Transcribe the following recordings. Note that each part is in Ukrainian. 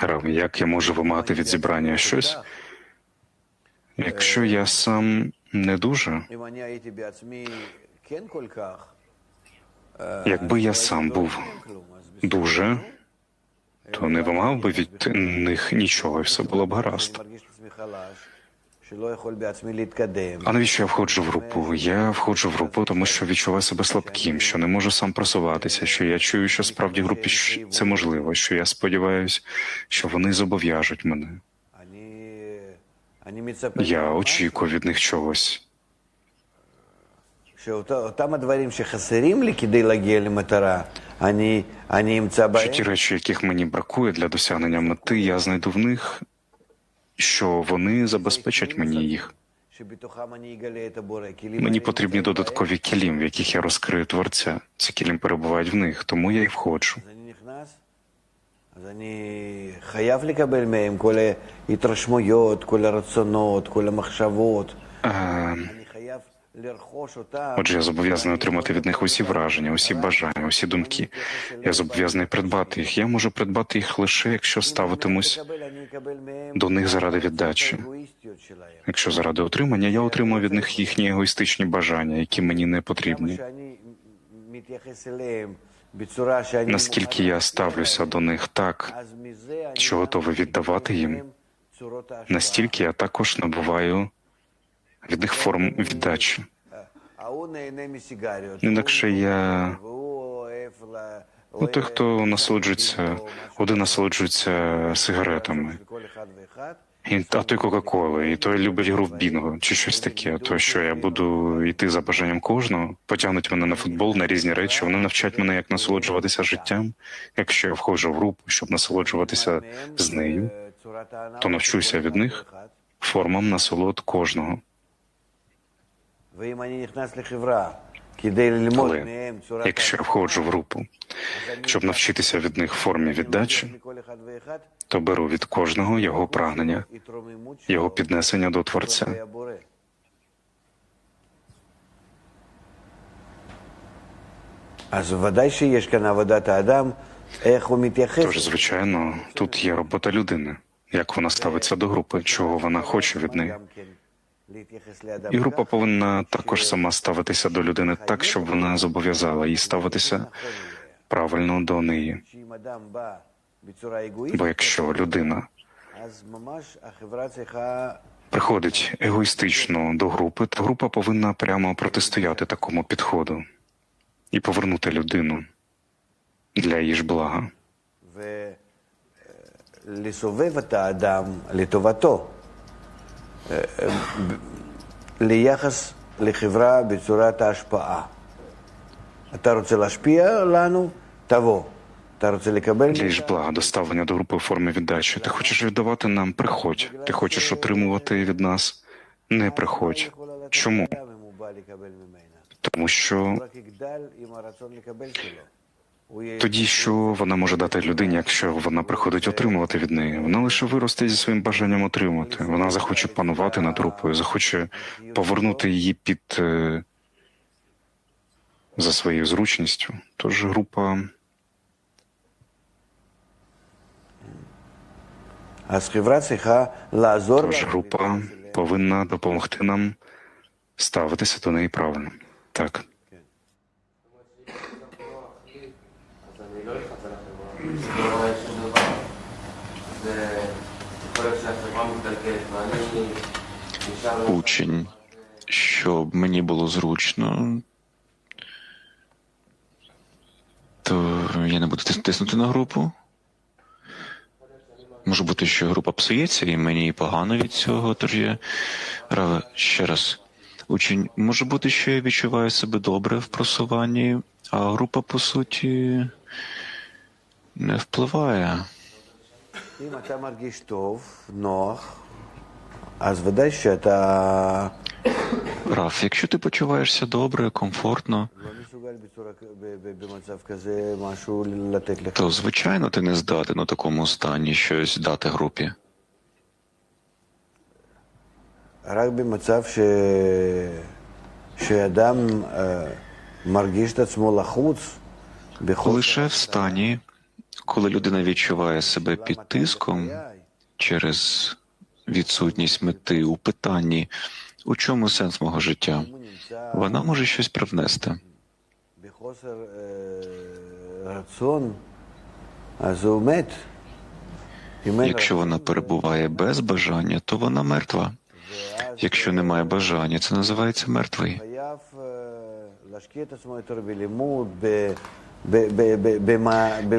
Рав, як я можу вимагати від зібрання щось, якщо я сам не дуже? Якби я сам був дуже, то не вимагав би від них нічого, і все було б гаразд. А навіщо я входжу в групу? Я входжу в групу, тому що відчуваю себе слабким, що не можу сам просуватися, що я чую, що справді в групі це можливо, що я сподіваюся, що вони зобов'яжуть мене. Я очікую від них чогось. Що ті речі, яких мені бракує для досягнення мети, я знайду в них що вони забезпечать мені їх. Мені потрібні додаткові кілім, в яких я розкрию творця. Ці кілім перебувають в них, тому я і входжу. Ем, Отже, я зобов'язаний отримати від них усі враження, усі бажання, усі думки. Я зобов'язаний придбати їх. Я можу придбати їх лише, якщо ставитимусь до них заради віддачі. Якщо заради отримання, я отримую від них їхні егоїстичні бажання, які мені не потрібні. Наскільки я ставлюся до них так, що готовий віддавати їм, настільки я також набуваю від їх форм віддачі. Інакше я Ну, той, хто насолоджується, один насолоджується сигаретами, і, а той кока-коли, і той любить гру в бінго чи щось таке. То що я буду йти за бажанням кожного, потягнуть мене на футбол, на різні речі. Вони навчать мене, як насолоджуватися життям. Якщо я входжу в групу, щоб насолоджуватися з нею, то навчуся від них формам насолод кожного. Якщо я входжу в групу, щоб навчитися від них формі віддачі, то беру від кожного його прагнення, його піднесення до Творця. Тож, звичайно, тут є робота людини, як вона ставиться до групи, чого вона хоче від неї, і група повинна також сама ставитися до людини так, щоб вона зобов'язала їй ставитися правильно до неї. Бо якщо людина приходить егоїстично до групи, то група повинна прямо протистояти такому підходу і повернути людину для її ж блага. ליחס לחברה בצורת ההשפעה. אתה רוצה להשפיע לנו? תבוא. אתה רוצה לקבל Для її ж מאיתנו? блага доставлення до групи у формі віддачі. Ти хочеш віддавати нам, приходь. Ти хочеш отримувати від нас, не приходь. Чому? גם אם הוא בא לקבל ממנה. Тому що тоді що вона може дати людині, якщо вона приходить отримувати від неї. Вона лише виросте зі своїм бажанням отримати. Вона захоче панувати над трупою, захоче повернути її під е, за своєю зручністю. Тож група. Тож група повинна допомогти нам ставитися до неї правильно. Так. לא אלחץ על החברה. זה לא רואה שום דבר. זה יכול להיות שהחברה מתגלגלת, ואני נשאר... учень, щоб мені було зручно, то я не буду тис- тиснути на групу. Може бути, що група псується, і мені погано від цього, тож я Раве, ще раз. Учень, може бути, що я відчуваю себе добре в просуванні, а група, по суті, не впливає. Раф, якщо ти почуваєшся добре, комфортно, то звичайно ти не здатен у такому стані щось дати групі. Лише в стані, коли людина відчуває себе під тиском через відсутність мети у питанні, у чому сенс мого життя, вона може щось привнести. Якщо вона перебуває без бажання, то вона мертва. Якщо немає бажання, це називається мертвий.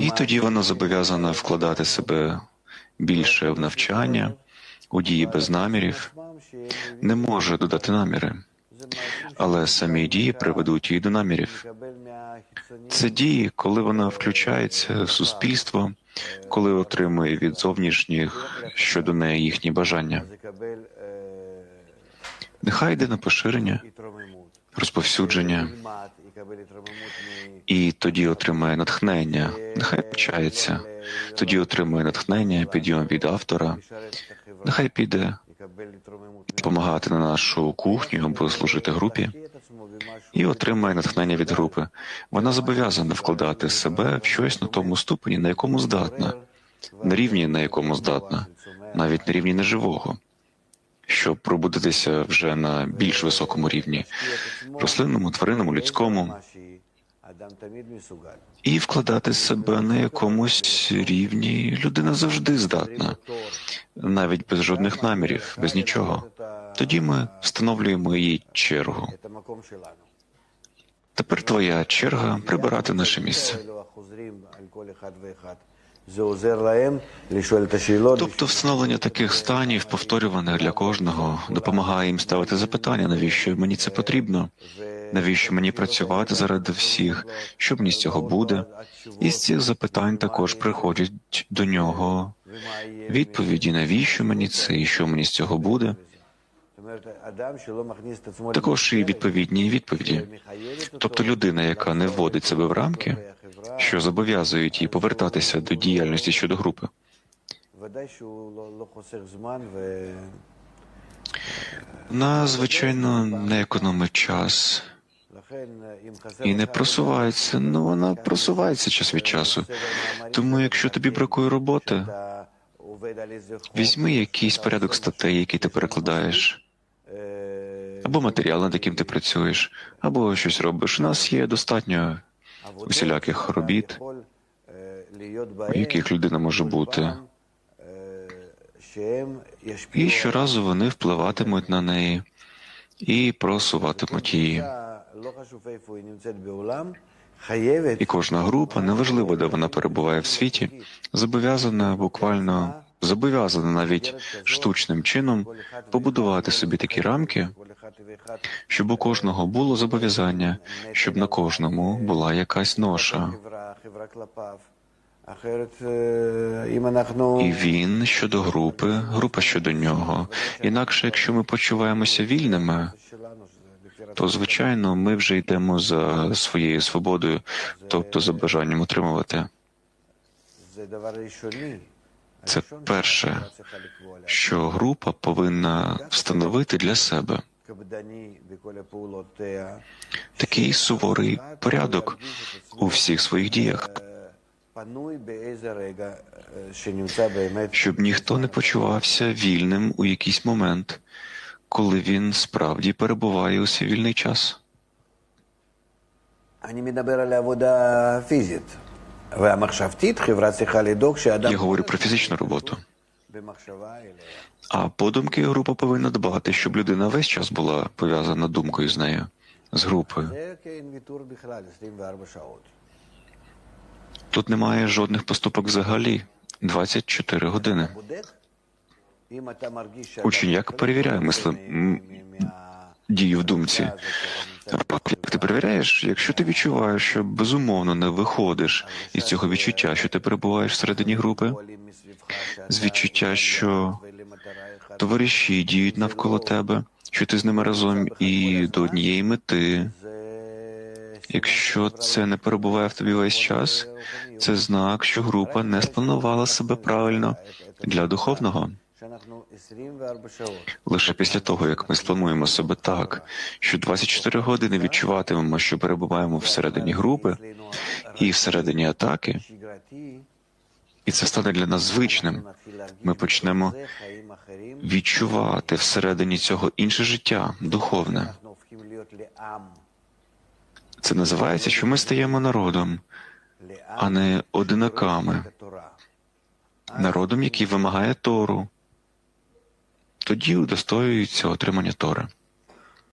І тоді вона зобов'язана вкладати себе більше в навчання, у дії без намірів, не може додати наміри, але самі дії приведуть її до намірів. Це дії, коли вона включається в суспільство, коли отримує від зовнішніх щодо неї їхні бажання. Нехай йде на поширення, розповсюдження і тоді отримає натхнення, нехай навчається, тоді отримує натхнення, підйом від автора, нехай піде допомагати на нашу кухню або служити групі, і отримає натхнення від групи. Вона зобов'язана вкладати себе в щось на тому ступені, на якому здатна, на рівні, на якому здатна, навіть на рівні неживого, щоб пробудитися вже на більш високому рівні, рослинному, тваринному, людському, і вкладати себе на якомусь рівні людина завжди здатна, навіть без жодних намірів, без нічого. Тоді ми встановлюємо її чергу. Тепер твоя черга прибирати наше місце. Тобто встановлення таких станів, повторюваних для кожного, допомагає їм ставити запитання, навіщо мені це потрібно, навіщо мені працювати заради всіх, що мені з цього буде. І з цих запитань також приходять до нього відповіді, навіщо мені це і що мені з цього буде. Також і відповідні відповіді. Тобто людина, яка не вводить себе в рамки, що зобов'язують її повертатися до діяльності щодо групи. Вона, звичайно, не економить час і не просувається. Ну вона просувається час від часу. Тому, якщо тобі бракує роботи, візьми якийсь порядок статей, які ти перекладаєш, або матеріал, над яким ти працюєш, або щось робиш. У нас є достатньо усіляких робіт, у яких людина може бути. І щоразу вони впливатимуть на неї і просуватимуть її. І кожна група, неважливо, де вона перебуває в світі, зобов'язана буквально зобов'язана навіть штучним чином побудувати собі такі рамки, щоб у кожного було зобов'язання, щоб на кожному була якась ноша. І він щодо групи, група щодо нього. Інакше, якщо ми почуваємося вільними, то звичайно ми вже йдемо за своєю свободою, тобто за бажанням утримувати. Це перше, що група повинна встановити для себе. Такий суворий порядок у всіх своїх діях, щоб ніхто не почувався вільним у якийсь момент, коли він справді перебуває у свій вільний час. Я говорю про фізичну роботу. А подумки група повинна дбати, щоб людина весь час була пов'язана думкою з нею, з групою. Тут немає жодних поступок взагалі 24 години. Ученяк перевіряє мисли дії в думці. Як ти перевіряєш, якщо ти відчуваєш, що безумовно не виходиш із цього відчуття, що ти перебуваєш всередині групи, з відчуття, що товариші діють навколо тебе, що ти з ними разом і до однієї мети. Якщо це не перебуває в тобі весь час, це знак, що група не спланувала себе правильно для духовного. Лише після того, як ми сплануємо себе так, що 24 години відчуватимемо, що перебуваємо всередині групи і всередині атаки, і це стане для нас звичним. Ми почнемо відчувати всередині цього інше життя, духовне. Це називається, що ми стаємо народом, а не одинаками, народом, який вимагає Тору. Тоді удостоюється отримання Тори.